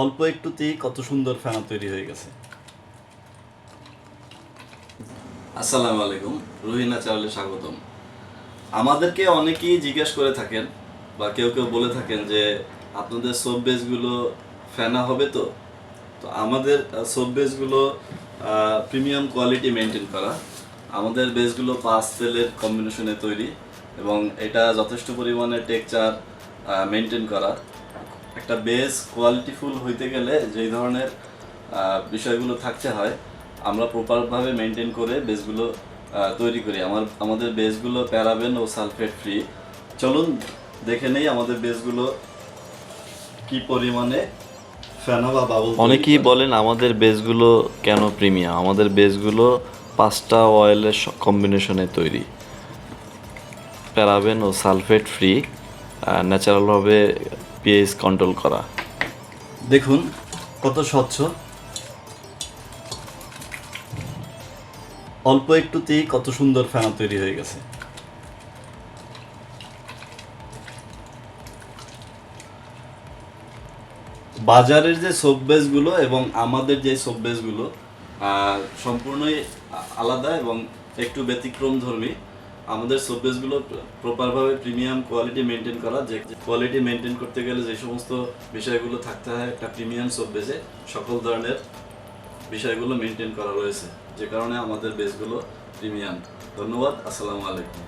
অল্প একটুতেই কত সুন্দর ফেনা তৈরি হয়ে গেছে। আসসালামু আলাইকুম, রুহিনা চাওয়ালে স্বাগতম। আমাদেরকে অনেকেই জিজ্ঞেস করে থাকেন বা কেউ কেউ বলে থাকেন যে, আপনাদের সোপ বেসগুলো ফেনা হবে তো? তো আমাদের সোপ বেসগুলো প্রিমিয়াম কোয়ালিটি মেনটেন করা। আমাদের বেসগুলো পাঁচ তেলের কম্বিনেশনে তৈরি এবং এটা যথেষ্ট পরিমাণে টেকচার মেনটেন করা। একটা বেস কোয়ালিটিফুল হইতে গেলে যেই ধরনের বিষয়গুলো থাকতে হয় আমরা প্রপারভাবে মেনটেন করে বেসগুলো তৈরি করি। আমার আমাদের বেসগুলো প্যারাবেন ও সালফেট ফ্রি চলুন দেখে নেই আমাদের বেসগুলো কি পরিমাণে ফেনা বা বাবল অনেকেই বলেন আমাদের বেসগুলো কেন প্রিমিয়াম আমাদের বেসগুলো পাঁচটা অয়েলের কম্বিনেশনে তৈরি। প্যারাবেন ও সালফেট ফ্রি ন্যাচারালভাবে পিএইচ কন্ট্রোল করা। দেখুন কত স্বচ্ছ। অল্প একটুতেই কত সুন্দর ফেনা তৈরি হয়ে গেছে। বাজারের যে সোপ বেসগুলো এবং আমাদের যে আহ, সম্পূর্ণই আলাদা এবং একটু ব্যতিক্রম ধর্মী আমাদের শোপিসগুলো প্রপারভাবে প্রিমিয়াম কোয়ালিটি মেনটেন করা, যে কোয়ালিটি মেনটেন করতে গেলে যে সমস্ত বিষয়গুলো থাকতে হয়, একটা প্রিমিয়াম সোপ বেসে সকল ধরনের বিষয়গুলো মেনটেন করা রয়েছে। যে কারণে আমাদের বেসগুলো প্রিমিয়াম ধন্যবাদ, আসসালামু আলাইকুম।